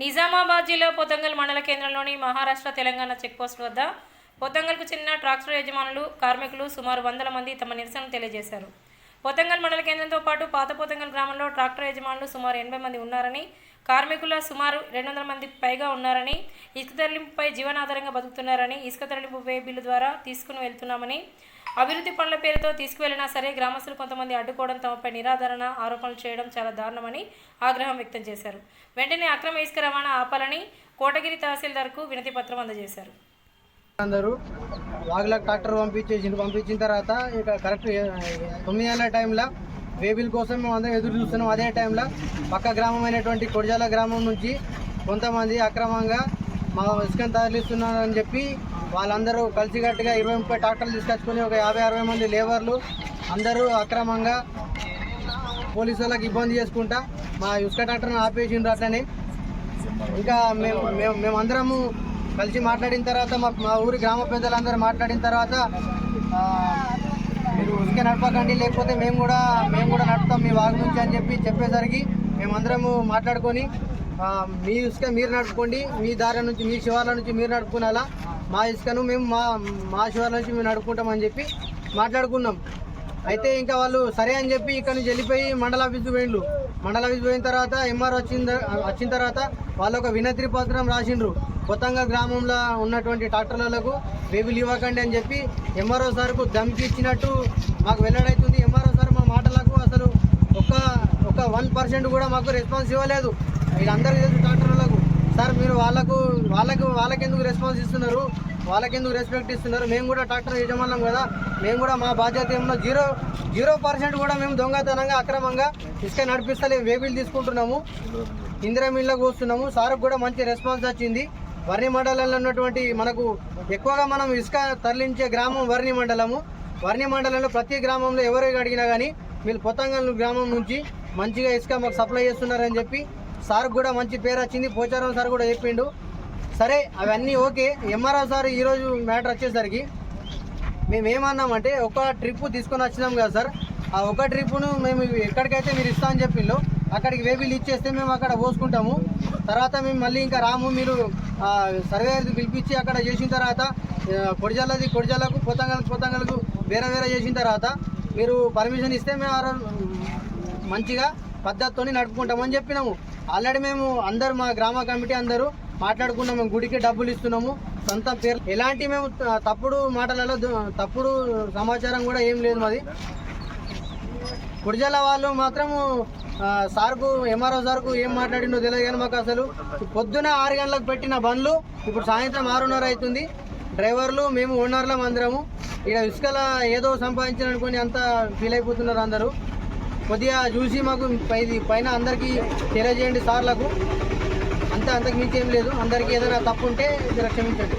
నిజామాబాద్ జిల్లా పొతంగల్ మండల కేంద్రంలోని మహారాష్ట్ర తెలంగాణ చెక్పోస్ట్ వద్ద పొతంగల్కు చెందిన ట్రాక్టర్ యజమానులు కార్మికులు సుమారు వందల మంది తమ నిరసనను తెలియజేశారు. పొతంగల్ మండల కేంద్రంతో పాటు పాత పొతంగల్ గ్రామంలో ట్రాక్టర్ యజమానులు సుమారు ఎనభై మంది ఉన్నారని కార్మికుల సుమారు రెండు వందల మంది పైగా ఉన్నారని ఇసుక తరలింపుపై జీవనాధారంగా బతుకుతున్నారని ఇసుక తరలింపు వే బిల్లు ద్వారా తీసుకుని వెళ్తున్నామని అభివృద్ధి పనుల పేరుతో తీసుకువెళ్ళినా సరే గ్రామస్తులు కొంతమంది అడ్డుకోవడం తమపై నిరాధారణ ఆరోపణలు చేయడం చాలా దారుణమని ఆగ్రహం వ్యక్తం చేశారు. వెంటనే అక్రమ ఇసుక రవాణా ఆపాలని కోటగిరి తహసీల్దార్కు వినతి పత్రం అందజేశారు. అందరూ వాగుల ట్రాక్టర్ పంపించేసి పంపించిన తర్వాత ఇక కరెక్ట్ తొమ్మిది గంటల టైంలో వేబిల్ కోసం మేము అందరం ఎదురు చూస్తున్నాం. అదే టైంలో పక్క గ్రామం అయినటువంటి కొడిజాల గ్రామం నుంచి కొంతమంది అక్రమంగా మా ఇసుకను తరలిస్తున్నారని చెప్పి వాళ్ళందరూ కలిసికట్టుగా ఇరవై ముప్పై ట్రాక్టర్లు తీసుకొచ్చుకొని ఒక యాభై అరవై మంది లేబర్లు అందరూ అక్రమంగా పోలీసు వాళ్ళకి ఇబ్బంది చేసుకుంటా మా ఇసుక ట్రాక్టర్ని ఆపేసిండ్రు అట్లనే. ఇంకా మేము మేము మేమందరము కలిసి మాట్లాడిన తర్వాత మా మా ఊరి గ్రామ పెద్దలందరూ మాట్లాడిన తర్వాత మీరు ఉసుకే నడపకండి లేకపోతే మేము కూడా మేము కూడా నడుపుతాం మీ వాగు నుంచి అని చెప్పి చెప్పేసరికి మేమందరము మాట్లాడుకొని మీ ఇసుక మీరు నడుపుకోండి. మీ దారి నుంచి మీ శివార్ల నుంచి మీరు నడుపుకునేలా. మా ఇసుకను మేము మా మా శివార్ల నుంచి మేము నడుపుకుంటామని చెప్పి మాట్లాడుకున్నాం. అయితే ఇంకా వాళ్ళు సరే అని చెప్పి ఇక్కడ నుంచి వెళ్ళిపోయి మండల ఆఫీస్కి పోయిండ్రు. మండల ఆఫీస్ పోయిన తర్వాత ఎంఆర్ వచ్చిన వచ్చిన తర్వాత వాళ్ళు ఒక వినతి పత్రం రాసిండ్రు. కొత్తగా గ్రామంలో ఉన్నటువంటి ట్రాక్టర్లకు వేబులు ఇవ్వకండి అని చెప్పి ఎంఆర్ఓ సార్కు ధమ్కి ఇచ్చినట్టు మాకు వెల్లడైతుంది. ఎంఆర్ఓ సార్ మా మాటలకు అసలు ఒక ఒక వన్ పర్సెంట్ కూడా మాకు రెస్పాన్స్ ఇవ్వలేదు. వీళ్ళందరికీ తెలుసు ట్రాక్టర్లకు సార్ మీరు వాళ్ళకు వాళ్ళకు వాళ్ళకెందుకు రెస్పాన్స్ ఇస్తున్నారు? వాళ్ళకెందుకు రెస్పెక్ట్ ఇస్తున్నారు? మేము కూడా ట్రాక్టర్ యజమానం కదా. మేము కూడా మా బాధ్యత ఏమన్నా జీరో జీరో పర్సెంట్ కూడా మేము దొంగతనంగా అక్రమంగా ఇసుక నడిపిస్తలే వేబిల్ తీసుకుంటున్నాము. ఇందిరా మిల్లకు వస్తున్నాము సార్కు కూడా మంచి రెస్పాన్స్ వచ్చింది. వర్ణి మండలంలో ఉన్నటువంటి మనకు ఎక్కువగా మనం ఇసుక తరలించే గ్రామం వర్ణి మండలము. వర్ణి మండలంలో ప్రతి గ్రామంలో ఎవరు అడిగినా కానీ వీళ్ళు పొత్తంగల్ గ్రామం నుంచి మంచిగా ఇసుక మాకు సప్లై చేస్తున్నారని చెప్పి సార్ కూడా మంచి పేరు వచ్చింది. పోచారం సార్ కూడా చెప్పిండు. సరే అవన్నీ ఓకే. ఎంఆర్ఓ సార్ ఈరోజు మ్యాటర్ వచ్చేసరికి మేము ఏమన్నామంటే ఒక ట్రిప్ తీసుకొని వచ్చినాం కదా సార్. ఆ ఒక ట్రిప్ను మేము ఎక్కడికైతే మీరు ఇస్తా అని చెప్పిందో అక్కడికి వేబిల్ ఇచ్చేస్తే మేము అక్కడ పోసుకుంటాము. తర్వాత మేము మళ్ళీ ఇంకా రాము మీరు సర్వేయర్కి పిలిపించి అక్కడ చేసిన తర్వాత కొడిజల్లది కొడిజల్లకు కొడిజాలకు పొతంగలకు పొతంగలకు వేరే వేరే చేసిన తర్వాత మీరు పర్మిషన్ ఇస్తే మేము మంచిగా పద్ధతితో నడుపుకుంటామని చెప్పినాము. ఆల్రెడీ మేము అందరు మా గ్రామ కమిటీ అందరూ మాట్లాడుకున్నాము గుడికి డబ్బులు ఇస్తున్నాము. సొంత పేరు ఎలాంటి మేము తప్పుడు మాటలలో తప్పుడు సమాచారం కూడా ఏం లేదు మాది. గుడిజల వాళ్ళు మాత్రము సార్కు ఎంఆర్ఓ సార్కు ఏం మాట్లాడిండో తెలియదు కానీ మాకు అసలు. పొద్దున ఆరు గంటలకు పెట్టిన బండ్లు ఇప్పుడు సాయంత్రం ఆరున్నర అవుతుంది డ్రైవర్లు మేము ఓనర్లం అందరము. ఇక్కడ ఇసుకల ఏదో సంపాదించాలనుకొని అంతా ఫీల్ అయిపోతున్నారు అందరూ. కొద్దిగా చూసి మాకు పై పైన అందరికీ తెలియజేయండి సార్లకు. అంత అంతకు మించి ఏం లేదు. అందరికీ ఏదైనా తప్పు ఉంటే జర క్షమించండి.